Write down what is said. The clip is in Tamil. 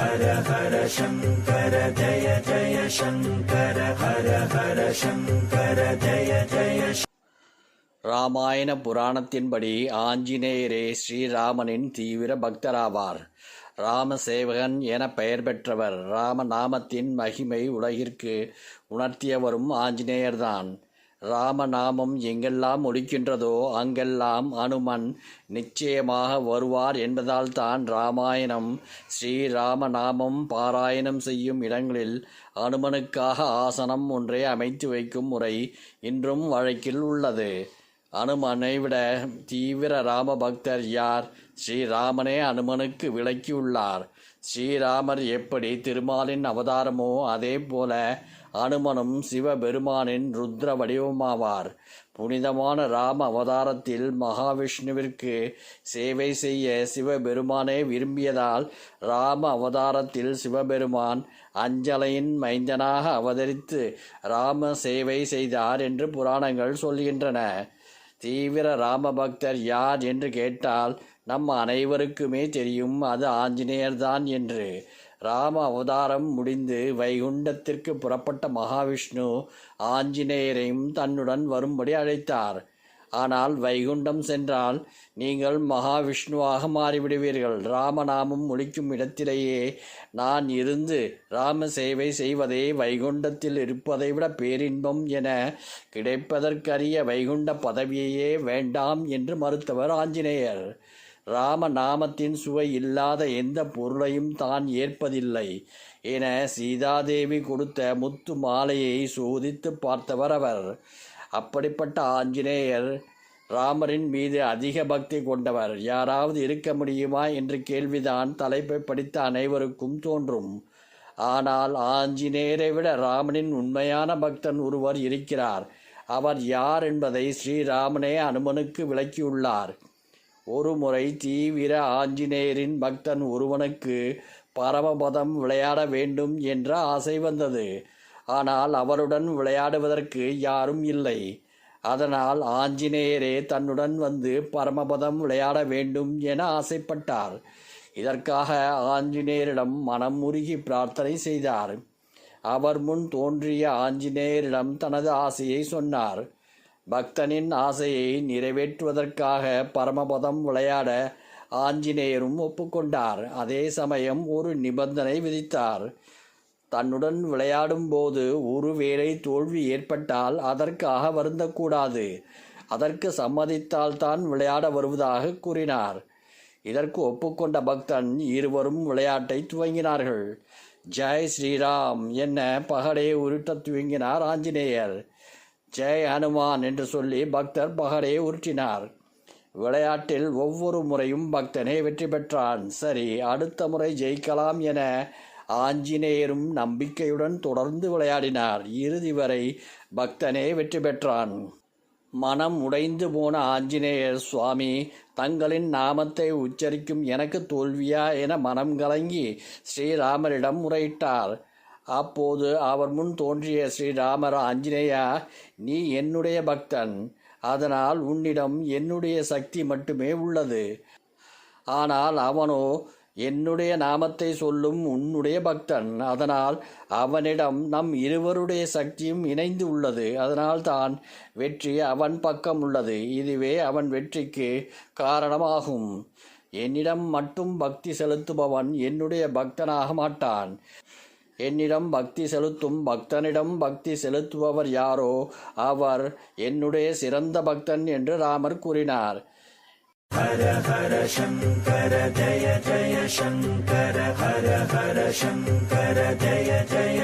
ஹர ஹர சங்கர ஜய ஜய சங்கர ஹர ஹர சங்கர ஜய ஜய ராமாயண புராணத்தின்படி ஆஞ்சநேயரே ஸ்ரீராமனின் தீவிர பக்தராவார். ராமசேவகன் என பெயர் பெற்றவர். ராமநாமத்தின் மகிமை உலகிற்கு உணர்த்தியவரும் ஆஞ்சநேயர்தான். ராமநாமம் எங்கெல்லாம் ஒலிக்கின்றதோ அங்கெல்லாம் அனுமன் நிச்சயமாக வருவார் என்பதால் தான் ராமாயணம். ஸ்ரீராமநாமம் பாராயணம் செய்யும் இடங்களில் அனுமனுக்காக ஆசனம் ஒன்றை அமைத்து வைக்கும் முறை இன்றும் வழக்கில் உள்ளது. அனுமனை விட தீவிர ராம பக்தர் யார்? ஸ்ரீராமனே அனுமனுக்கு விளக்கியுள்ளார். ஸ்ரீராமர் எப்படி திருமாலின் அவதாரமோ அதே போல அனுமனும் சிவபெருமானின் ருத்ர வடிவமாவார் புனிதமான ராம அவதாரத்தில் மகாவிஷ்ணுவிற்கு சேவை செய்ய சிவபெருமானே விரும்பியதால் ராம அவதாரத்தில் சிவபெருமான் அஞ்சலையின் மைந்தனாக அவதரித்து ராம சேவை செய்தார் என்று புராணங்கள் சொல்கின்றன தீவிர ராம பக்தர் யார் என்று கேட்டால் நம் அனைவருக்குமே தெரியும் அது ஆஞ்சநேயர்தான் என்று. ராம அவதாரம் முடிந்து வைகுண்டத்திற்கு புறப்பட்ட மகாவிஷ்ணு ஆஞ்சநேயரையும் தன்னுடன் வரும்படி அழைத்தார். ஆனால் வைகுண்டம் சென்றால் நீங்கள் மகாவிஷ்ணுவாக மாறிவிடுவீர்கள். ராமநாமம் ஒழிக்கும் இடத்திலேயே நான் இருந்து ராம சேவை செய்வதே வைகுண்டத்தில் இருப்பதை விட பேரின்பம் என கிடைப்பதற்கரிய வைகுண்ட பதவியையே வேண்டாம் என்று மறுத்தவர் ஆஞ்சநேயர். ராம நாமத்தின் சுவை இல்லாத எந்த பொருளையும் தான் ஏற்பதில்லை. என சீதாதேவி கொடுத்த முத்து மாலையை சோதித்து பார்த்தவர் அவர். அப்படிப்பட்ட ஆஞ்சநேயர் ராமரின் மீது அதிக பக்தி கொண்டவர். யாராவது இருக்க முடியுமா என்ற கேள்விதான் தலைப்பை படித்த அனைவருக்கும் தோன்றும். ஆனால் ஆஞ்சநேயரை விட ராமனின் உண்மையான பக்தன் ஒருவர் இருக்கிறார். அவர் யார் என்பதை ஸ்ரீராமனே அனுமனுக்கு விளக்கியுள்ளார். ஒரு முறை தீவிர ஆஞ்சநேயரின் பக்தன் ஒருவனுக்கு பரமபதம் விளையாட வேண்டும் என்ற ஆசை வந்தது. ஆனால் அவருடன் விளையாடுவதற்கு யாரும் இல்லை. அதனால் ஆஞ்சநேயரே தன்னுடன் வந்து பரமபதம் விளையாட வேண்டும் என ஆசைப்பட்டார். இதற்காக ஆஞ்சநேயரிடம் மனம் உருகி பிரார்த்தனை செய்தார். அவர் முன் தோன்றிய ஆஞ்சநேயரிடம் தனது ஆசையை சொன்னார். பக்தனின் ஆசையை நிறைவேற்றுவதற்காக பரமபதம் விளையாட ஆஞ்சநேயரும் ஒப்புக்கொண்டார். அதே சமயம் ஒரு நிபந்தனை விதித்தார். தன்னுடன் விளையாடும் போது ஒருவேளை தோல்வி ஏற்பட்டால் அதற்காக வருந்தக்கூடாது. அதற்கு சம்மதித்தால்தான் விளையாட வருவதாக கூறினார். இதற்கு ஒப்புக்கொண்ட பக்தன் இருவரும் விளையாட்டை துவங்கினார்கள். ஜெய் ஸ்ரீராம் என்ன பகடே உருட்ட துவங்கினார் ஆஞ்சநேயர். ஜெய் ஹனுமான் என்று சொல்லி பக்தர் பகடே உருட்டினார். விளையாட்டில் ஒவ்வொரு முறையும் பக்தனே வெற்றி பெற்றான். சரி அடுத்த முறை ஜெயிக்கலாம் என ஆஞ்சநேயரும் நம்பிக்கையுடன் தொடர்ந்து விளையாடினார். இறுதி வரை பக்தனே வெற்றி பெற்றான். மனம் உடைந்து போன ஆஞ்சநேயர் சுவாமி தங்களின் நாமத்தை உச்சரிக்கும் எனக்கு தோல்வியா? என மனம் கலங்கி ஸ்ரீராமரிடம் முறையிட்டார். அப்போது அவர் முன் தோன்றிய ஸ்ரீராமர ஆஞ்சநேயா நீ என்னுடைய பக்தன். அதனால் உன்னிடம் என்னுடைய சக்தி மட்டுமே உள்ளது. ஆனால் அவனோ என்னுடைய நாமத்தை சொல்லும் உன்னுடைய பக்தன். அதனால் அவனிடம் நம் இருவருடைய சக்தியும் இணைந்து உள்ளது. அதனால் தான் வெற்றி அவன் பக்கம் உள்ளது. இதுவே அவன் வெற்றிக்கு காரணமாகும். என்னிடம் மட்டும் பக்தி செலுத்துபவன் என்னுடைய பக்தனாக மாட்டான். என்னிடம் பக்தி செலுத்தும் பக்தனிடம் பக்தி செலுத்துபவர் யாரோ அவர் என்னுடைய சிறந்த பக்தன் என்று ராமர் கூறினார். ஹர ஹர சங்கர ஜய ஜய சங்கர ஹர ஹர சங்கர ஜய ஜய